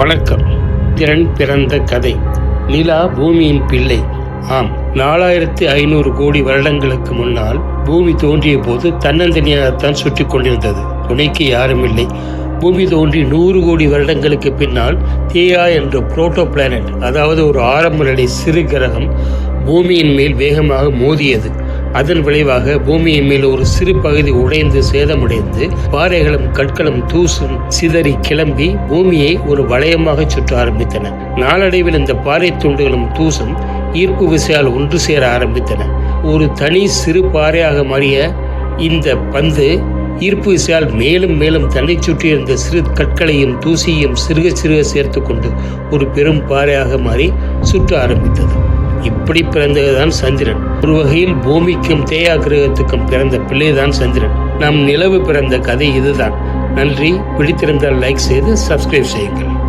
வணக்கம். திறன் பிறந்த கதை. நிலா பூமியின் பிள்ளை. ஆம் நாலாயிரத்தி ஐநூறு கோடி வருடங்களுக்கு முன்னால் பூமி தோன்றிய போது தன்னந்தனியாகத்தான் சுற்றி கொண்டிருந்தது. துணைக்கு யாரும் இல்லை. பூமி தோன்றி நூறு கோடி வருடங்களுக்கு பின்னால் தேயா என்ற புரோட்டோ பிளானட் அதாவது ஒரு ஆரம்ப நிலை சிறு கிரகம் பூமியின் மேல் வேகமாக மோதியது. அதன் விளைவாக பூமியின் மேல் ஒரு சிறு பகுதி உடைந்து சேதமடைந்து பாறைகளும் கற்களும் தூசும் சிதறி கிளம்பி பூமியை ஒரு வளையமாக சுற்ற ஆரம்பித்தன. நாளடைவில் இந்த பாறை துண்டுகளும் தூசும் ஈர்ப்பு விசையால் ஒன்று சேர ஆரம்பித்தன. ஒரு தனி சிறு பாறையாக மாறிய இந்த பந்து ஈர்ப்பு விசையால் மேலும் மேலும் தன்னை சுற்றியிருந்த சிறு கற்களையும் தூசியையும் சிறுக சிறுக சேர்த்து கொண்டு ஒரு பெரும் பாறையாக மாறி சுற்ற ஆரம்பித்தது. இப்படி பிறந்ததுதான் சந்திரன். ஒரு வகையில் பூமிக்கும் தேயா கிரகத்துக்கும் பிறந்த பிள்ளைதான் சந்திரன். நம் நிலவு பிறந்த கதை இதுதான். நன்றி. பிடித்திருந்தால் லைக் செய்து சப்ஸ்கிரைப் செய்யுங்கள்.